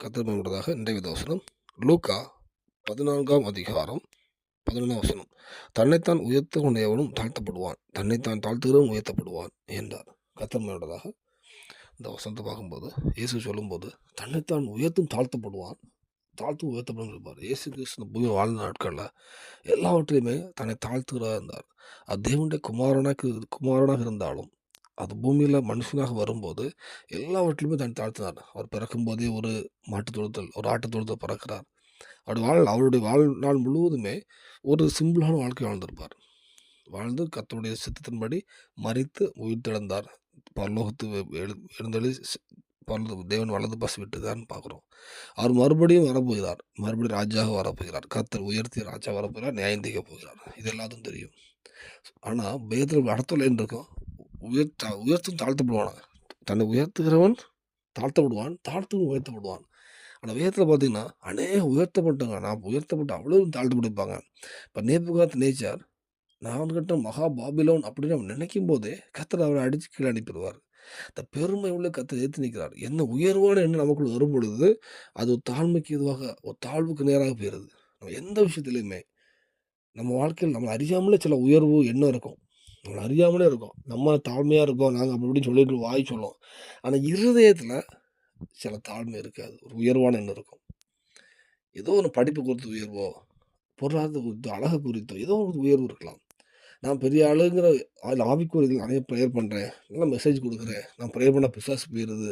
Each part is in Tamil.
கர்த்தர் பயன்படுவதாக இன்றைய வசனம். லூக்கா பதினான்காம் அதிகாரம் பதினொன்றாம் வசனம். தன்னைத்தான் உயர்த்த கொண்டவனும் தாழ்த்தப்படுவான். தன்னைத்தான் தாழ்த்துகிறவன் உயர்த்தப்படுவான் என்றார். கர்த்தர் இந்த வசனத்தை பார்க்கும்போது இயேசு சொல்லும்போது தன்னைத்தான் உயர்த்தும் தாழ்த்தப்படுவான். தாழ்த்தும் உயர்த்தப்படும் இருப்பார் இயேசு கிருஷ்ண பூமி வாழ்ந்த நாட்களில் எல்லாவற்றையுமே தன்னை தாழ்த்துகிறதா இருந்தார். அது தேவனுடைய குமாரனாக குமாரனாக இருந்தாலும் அது பூமியில் மனுஷனாக வரும்போது எல்லாவற்றிலுமே தனி தாழ்த்தினார். அவர் பிறக்கும்போதே ஒரு மாட்டுத் தொழுத்தல் ஒரு ஆட்டுத் தொழுத்தல் பிறக்கிறார். அப்படி வாழ் அவருடைய வாழ்நாள் முழுவதுமே ஒரு சிம்பிளான வாழ்க்கை வாழ்ந்திருப்பார். வாழ்ந்து கத்தருடைய சித்தத்தின்படி மறித்து உயிர்த்தெழுந்தார். பரலோகத்து எழு எழுந்தெழி பரலோ தேவன் வலது பசு விட்டுதான்னு பார்க்குறோம். அவர் மறுபடியும் வரப்போகிறார். மறுபடியும் ராஜாக வரப்போகிறார். கத்தர் உயர்த்தி ராஜா வரப்போகிறார் நியாயம் போகிறார். இது எல்லாத்துக்கும் தெரியும். ஆனால் வேதத்தில் அடுத்த இருக்கும் உயர்த்த உயர்த்தும் தாழ்த்தப்படுவான் தன்னை உயர்த்துகிறவன் தாழ்த்தப்படுவான் தாழ்த்தவும் உயர்த்தப்படுவான். ஆனால் உயரத்தில் பார்த்தீங்கன்னா அநேக உயர்த்தப்பட்டவங்க நான் உயர்த்தப்பட்டு அவ்வளோ தாழ்த்தப்பட்டிருப்பாங்க. இப்போ நேபுகாத் நேச்சார் நான் கிட்ட மகா பாபிலோன் அப்படின்னு அவன் நினைக்கும் போதே கத்தர் அவரை அடித்து கீழே அனுப்பிடுவார். இந்த பெருமை உள்ள கத்தை ஏற்றி நிற்கிறார். என்ன உயர்வான எண்ணம் நமக்குள்ள வரும் பொழுது அது ஒரு தாழ்மைக்கு இதுவாக ஒரு தாழ்வுக்கு நேராக போயிடுது. நம்ம எந்த விஷயத்துலையுமே நம்ம வாழ்க்கையில் நம்ம அறியாமலே சில உயர்வு எண்ணம் இருக்கும். நம்மளை அறியாமலே இருக்கும். நம்ம தாழ்மையாக இருக்கோம். நாங்கள் அப்படி இப்படின்னு சொல்லிட்டு வாய் சொல்லுவோம் ஆனால் இருதயத்தில் சில தாழ்மை இருக்காது. ஒரு உயர்வான எண்ணம் இருக்கும். ஏதோ ஒரு படிப்பு குறித்து உயர்வோ பொருளாதார குறித்தோ அழகு குறித்தோ ஏதோ ஒரு உயர்வு இருக்கலாம். நான் பெரிய ஆளுங்கிற அதில் ஆவிக்குரியதில் நிறைய ப்ரேயர் பண்ணுறேன் நல்லா மெசேஜ் கொடுக்குறேன். நான் ப்ரேயர் பண்ண பிசாசு போயிடுது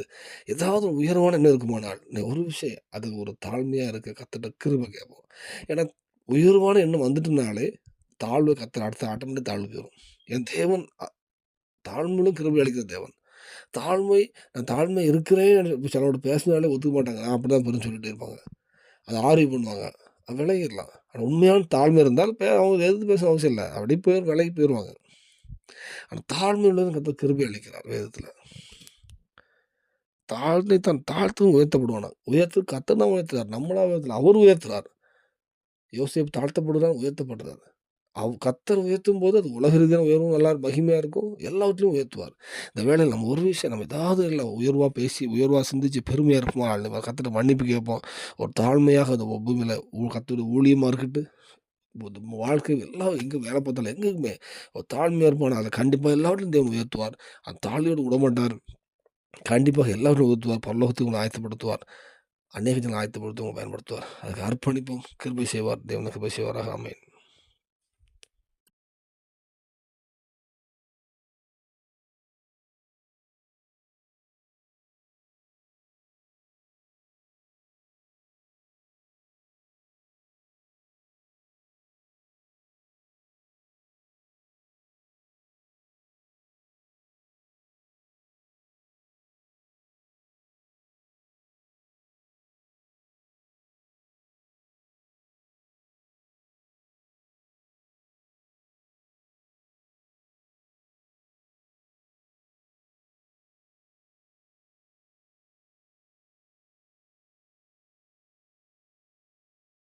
ஏதாவது ஒரு உயர்வான எண்ணம் இருக்குமானால் நீ ஒரு விஷயம் அது ஒரு தாழ்மையாக இருக்க கத்துட்ட கிருபை கேட்போம். ஏன்னா உயர்வான எண்ணம் வந்துட்டுனாலே தாழ்வு கத்துற அடுத்த ஆட்டோமேட்டிக் தாழ்வு போயிடும் என் தேவன் அ- தாழ்மையிலும் கிருபை அளிக்கிற தேவன். தாழ்மை நான் தாழ்மை இருக்கிறேன் சிலரோட பேசினாலே ஒத்துக்க மாட்டாங்க. நான் அப்படி தான் பெரும் சொல்லிட்டு இருப்பாங்க. அதை ஆர்வம் பண்ணுவாங்க. அது விலகிடலாம் ஆனால் உண்மையான தாழ்மை இருந்தால் பே அவங்க எதிர்த்து பேச அவசியம் இல்லை. அப்படியே போய் விலகி போயிடுவாங்க ஆனால் தாழ்மை உள்ளது கத்த கிருபை அளிக்கிறார் வேதத்தில். தாழ்மை தான் தாழ்த்தும் உயர்த்தப்படுவானா? உயர்த்து கத்த தான் உயர்த்துறார். நம்மளா உயர்த்தல அவர் உயர்த்துறார். யோசிப்பு தாழ்த்தப்படுறார் உயர்த்தப்படுறார். அவ் கத்தர் உயர்த்தும் போது அது உலக ரீதியான உயர்வும் நல்லா மகிமையாக இருக்கும். எல்லாவற்றிலும் உயர்த்துவார். இந்த வேலையில் நம்ம ஒரு விஷயம் நம்ம ஏதாவது இல்லை உயர்வாக பேசி உயர்வாக சிந்திச்சு பெருமையாக இருப்போம். நம்ம கத்திர மன்னிப்பு கேட்போம். ஒரு தாழ்மையாக அந்த பூமியில் கத்தோட ஊழியமாக இருக்கட்டு வாழ்க்கை எல்லாம் எங்கே வேலை பார்த்தாலும் எங்கேயுமே ஒரு தாழ்மையாக இருப்பான். அதை கண்டிப்பாக எல்லாவற்றிலும் தேவன் உயர்த்துவார். அந்த தாழ்மையோடு விடமாட்டார் கண்டிப்பாக எல்லாரும் உயர்த்துவார். பரலோகத்துக்கு உங்களை ஆயத்தப்படுத்துவார். அநேக ஜனம் ஆயத்தப்படுத்துவங்க பயன்படுத்துவார். அதுக்கு அர்ப்பணிப்போம். கிருபை செய்வார். தேவன கிருபை செய்வாராக. அமையன்